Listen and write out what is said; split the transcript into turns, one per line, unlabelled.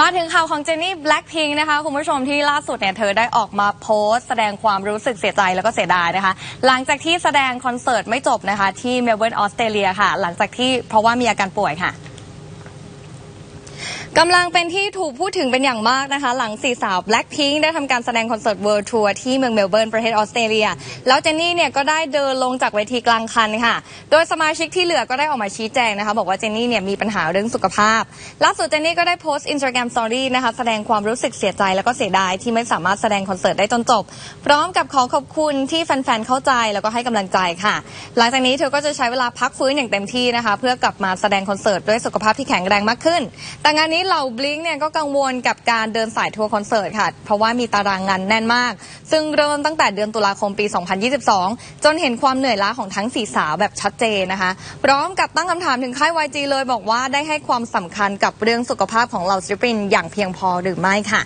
มาถึงข่าวของเจนนี่แบล็กพิงนะคะคุณผู้ชมที่ล่าสุดเนี่ยเธอได้ออกมาโพสต์แสดงความรู้สึกเสียใจแล้วก็เสียดายนะคะ หลังจากที่แสดงคอนเสิร์ตไม่จบนะคะ ที่เมลเบิร์นออสเตรเลียค่ะ หลังจากที่เพราะว่ามีอาการป่วยค่ะ กำลังเป็นที่ถูกพูดถึงเป็นอย่างมากนะคะ หลังสี่สาว Blackpink ได้ทำการแสดงคอนเสิร์ตเวิ d ์ทัวร์ที่เมืองเมลเบิร์นประเทศออสเตรเลีย แล้วเจนนี่เนี่ยก็ได้เดินลงจากเวทีกลางคันค่ะ โดยสมาชิกที่เหลือก็ได้ออกมาชี้แจงนะคะ บอกว่าเจนนี่เนี่ยมีปัญหาเรื่องสุขภาพ ล่าสุดเจนนี่ก็ได้โพสต์อินสตาแกรมสตอรี่นะคะ แสดงความรู้สึกเสียใจแล้วก็เสียดายที่ไม่สามารถแสดงคอนเสิร์ตได้จนจบ พร้อมกับขอขอบคุณที่แฟนๆเข้าใจแล้วก็ให้กำลังใจค่ะ หลังจากนี้เธอก็จะใช้เวลาพักฟื้นอย่างเต็มที่นะคะ เพื่อกลับมาแสดงคอนเสิร์ตด้วยสุขภาพที่แข็งแรงมากขึ้น แต่งานนี้เหล่าบลิงเนี่ยก็กังวลกับการเดินสายทัวร์คอนเสิร์ตค่ะ เพราะว่ามีตารางงานแน่นมาก ซึ่งเริ่มตั้งแต่เดือนตุลาคมปี 2022 จนเห็นความเหนื่อยล้าของทั้งสี่สาวแบบชัดเจนนะคะ พร้อมกับตั้งคำถามถึงค่าย YG เลยบอกว่าได้ให้ความสำคัญกับเรื่องสุขภาพของเหล่าศิลปินอย่างเพียงพอหรือไม่ค่ะ